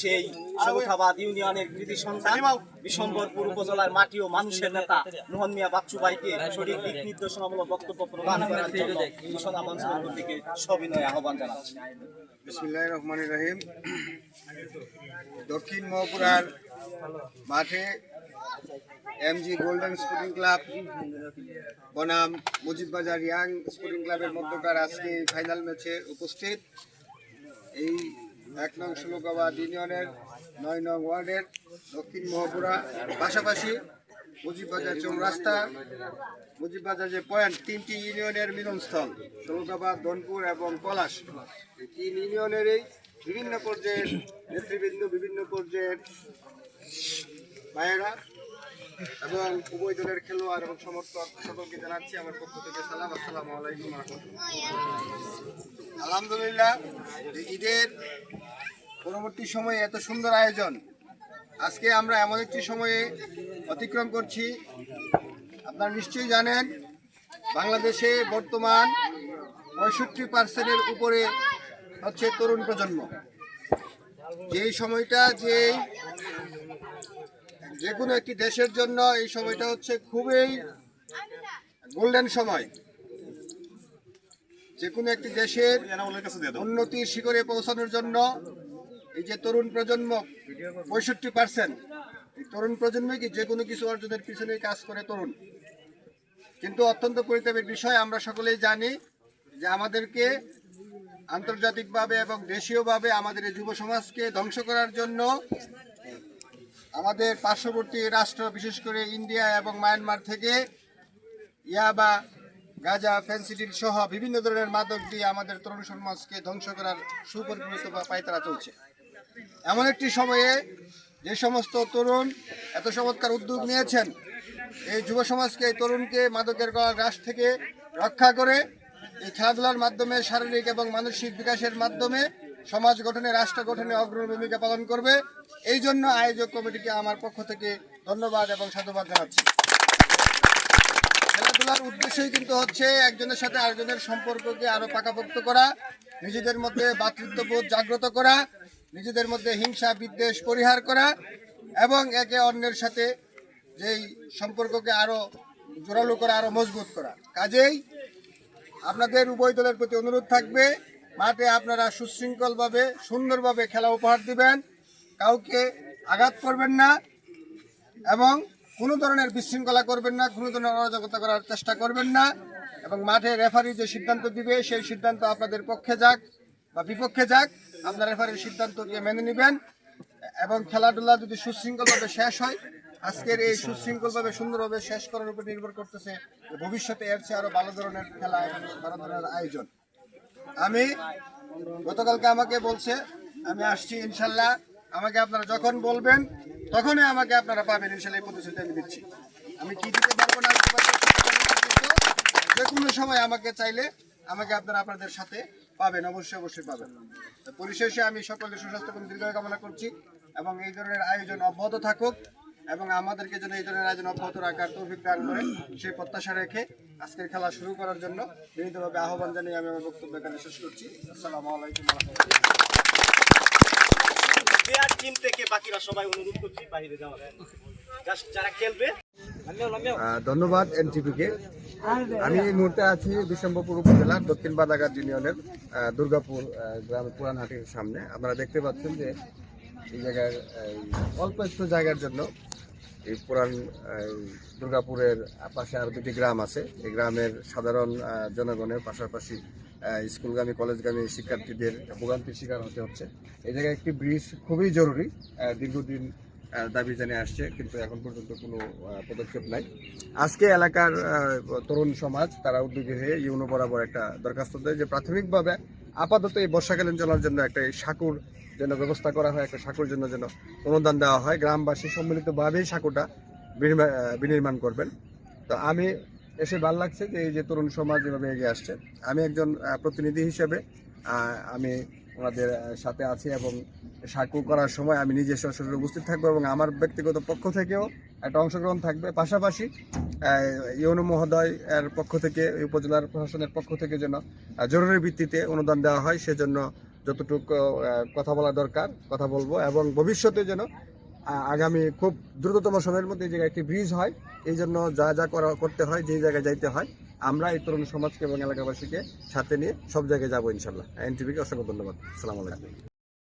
সেই সবুখাবাদ ইউনিয়নের কৃতি সন্তান বিশম্বরপুর উপজেলার মাটি ও মানুষের নেতা মোহন মিয়া বাচ্চু ভাইকে সঠিক দিক নির্দেশনামূলক বক্তব্য প্রদান করার জন্য সবিনয় আহ্বান জানাচ্ছি। বিসমুল্লাহ রহিম। দক্ষিণ মহপুরার মাঠে এমজি গোল্ডেন স্পোর্টিং ক্লাব, বনাম মুজিববাজার ইয়াং স্পোর্টিং ক্লাবের মধ্যকার আজকে ফাইনাল ম্যাচে উপস্থিত। এই এক নং ষোলকাবাদ ইউনিয়নের নয় নং ওয়ার্ডের দক্ষিণ মহপুরা, পাশাপাশি মুজিববাজার চৌরাস্তা, মুজিববাজার যে পয়েন্ট, তিনটি ইউনিয়নের মিলনস্থল ষোলকাবাদ ধনপুর এবং পলাশ। এই তিন ইউনিয়নেরই বিভিন্ন পর্যায়ের নেতৃবৃন্দ, বিভিন্ন পর্যায়ের ভাইয়েরা এবং উভয় দলের খেলোয়াড় এবং সমর্থক সকলকে জানাচ্ছি আমার পক্ষ থেকে সালাম। আসসালামু আলাইকুম। রহমতুল্লাহ আলহামদুলিল্লাহ যে ঈদের পরবর্তী সময়ে এত সুন্দর আয়োজন। আজকে আমরা এমন একটি সময়ে অতিক্রম করছি। আপনারা নিশ্চয়ই জানেন, বাংলাদেশে বর্তমান পঁয়ষট্টি পার্সেন্টের উপরে হচ্ছে তরুণ প্রজন্ম। যেই সময়টা, যেই যে কোনো একটি দেশের জন্য এই সময়টা হচ্ছে খুবই গোল্ডেন সময়। যে কোনো একটি দেশের উন্নতির শিখরে পৌঁছানোর জন্য এই যে তরুণ প্রজন্ম, পঁয়ষট্টি পার্সেন্ট তরুণ প্রজন্মই কি যে কোনো কিছু অর্জনের পিছনে কাজ করে তরুণ? কিন্তু অত্যন্ত পরিতাপের বিষয়, আমরা সকলেই জানি যে আমাদেরকে আন্তর্জাতিকভাবে এবং দেশীয়ভাবে আমাদের এই যুব সমাজকে ধ্বংস করার জন্য আমাদের পার্শ্ববর্তী রাষ্ট্র, বিশেষ করে ইন্ডিয়া এবং মায়ানমার থেকে ইয়াবা গাজা, ফেন্সিডিল সহ বিভিন্ন ধরনের মাদক দিয়ে আমাদের তরুণ সমাজকে ধ্বংস করার সুপরিকল্পিত পায়তারা চলছে। এমন একটি সময়ে যে সমস্ত তরুণ এত চমৎকার উদ্যোগ নিয়েছেন, এই যুব সমাজকে, এই তরুণকে মাদকের গ্রাস থেকে রক্ষা করে এই খেলাধুলার মাধ্যমে, শারীরিক এবং মানসিক বিকাশের মাধ্যমে সমাজ গঠনে, রাষ্ট্র গঠনে অগ্রণী ভূমিকা পালন করবে। এই জন্য আয়োজক কমিটিকে আমার পক্ষ থেকে ধন্যবাদ এবং সাধুবাদ জানাচ্ছি। খেলাধুলার উদ্দেশ্যই কিন্তু হচ্ছে একজনের সাথে আরেকজনের সম্পর্ককে আরও পাকাপোক্ত করা, নিজেদের মধ্যে ভ্রাতৃত্ববোধ জাগ্রত করা, নিজেদের মধ্যে হিংসা, বিদ্বেষ পরিহার করা এবং একে অন্যের সাথে যেই সম্পর্ককে আরও জোরালো করা, আরও মজবুত করা। কাজেই আপনাদের উভয় দলের প্রতি অনুরোধ থাকবে, মাঠে আপনারা সুশৃঙ্খলভাবে, সুন্দরভাবে খেলা উপহার দিবেন, কাউকে আঘাত করবেন না এবং কোনো ধরনের বিশৃঙ্খলা করবেন না, কোনো ধরনের অরাজকতা করার চেষ্টা করবেন না এবং মাঠে রেফারি যে সিদ্ধান্ত দিবে, সেই সিদ্ধান্ত আপনাদের পক্ষে যাক বা বিপক্ষে যাক। আপনার রেফারির সিদ্ধান্তকে মেনে নেবেন এবং খেলাধুলা যদি সুশৃঙ্খলভাবে শেষ হয়, আজকের এই সুশৃঙ্খলভাবে সুন্দরভাবে শেষ করার উপর নির্ভর করতেছে ভবিষ্যতে এর চেয়ে আরও ভালো ধরনের খেলা এবং ভালো ধরনের আয়োজন। আমি গতকালকে আমাকে বলছে, আমি আসছি ইনশাল্লাহ। আমাকে আপনারা যখন বলবেন তখনই আমাকে আপনারা পাবেন, ইনশাল্লাহ এই প্রতিশ্রুতি আমি দিচ্ছি। আমি কি দিতে পারব না যে কোনো সময় আমাকে চাইলে আমাকে আপনারা আপনাদের সাথে পাবেন, অবশ্যই অবশ্যই পাবেন। পরিশেষে আমি সকলের সুস্বাস্থ্য এবং দীর্ঘায়ু কামনা করছি এবং এই ধরনের আয়োজন অব্যাহত থাকুক এবং আমাদেরকে যেন এই ধরনের আয়োজন অব্যাহত রাখার তৌফিক দান করে সেই প্রত্যাশা রেখে আজকের খেলা শুরু করার জন্য বিনীতভাবে আহ্বান জানিয়ে আমি আমার বক্তব্য এখানে শেষ করছি। আসসালামু আলাইকুম প্লেয়ার টিম থেকে বাকিরা সবাই অনুরোধ করছি বাইরে যাওয়ার যারা খেলবে। ধন্যবাদ এনটিপিকে। আমি এই মুহূর্তে আছি বিশ্বম্বপুর উপজেলার দক্ষিণ বাদাঘাট ইউনিয়নের দুর্গাপুর গ্রামের গ্রাম পুরানহাটির সামনে। আপনারা দেখতে পাচ্ছেন যে এই জায়গার অল্প একটু জায়গার জন্য এই পুরান দুর্গাপুরের পাশে আরও দুটি গ্রাম আছে। এই গ্রামের সাধারণ জনগণের পাশাপাশি স্কুলগামী, কলেজগামী শিক্ষার্থীদের ভোগান্তির শিকার হতে হচ্ছে। এই জায়গায় একটি ব্রিজ খুবই জরুরি দীর্ঘদিন দাবি জানিয়ে আসছে, কিন্তু এখন পর্যন্ত কোনো পদক্ষেপ নাই। আজকে এলাকার তরুণ সমাজ, তারা উদ্যোগী হয়ে ইউনো বরাবর একটা দরখাস্ত দেয় যে প্রাথমিকভাবে আপাতত এই বর্ষাকালীন চলার জন্য একটা সাঁকুর যেন ব্যবস্থা করা হয়, একটা সাঁকুর জন্য যেন অনুদান দেওয়া হয়। গ্রামবাসী সম্মিলিতভাবেই সাঁকুটা বিনির্মা- বিনির্মাণ করবেন। তো আমি এসে ভালো লাগছে যে এই যে তরুণ সমাজ যেভাবে এগিয়ে আসছে। আমি একজন প্রতিনিধি হিসেবে আমি ওনাদের সাথে আছি এবং সাঁকু করার সময় আমি নিজে সরাসরি উপস্থিত থাকব এবং আমার ব্যক্তিগত পক্ষ থেকেও একটা অংশগ্রহণ থাকবে। পাশাপাশি ইউনো মহোদয় এর পক্ষ থেকে, উপজেলার প্রশাসনের পক্ষ থেকে যেন জরুরি ভিত্তিতে অনুদান দেওয়া হয়, সেজন্য যতটুকু কথা বলা দরকার, কথা বলব এবং ভবিষ্যতে যেন আগামী খুব দ্রুততম সময়ের মধ্যে এই জায়গায় একটি ব্রিজ হয়, এই জন্য যা যা করা, করতে হয়, যেই জায়গায় যাইতে হয় আমরা এই তরুণ সমাজকে এবং এলাকাবাসীকে সাথে নিয়ে সব জায়গায় যাব ইনশাল্লাহ। এনটিভিকে অসংখ্য ধন্যবাদ। সালাম আলাইকুম।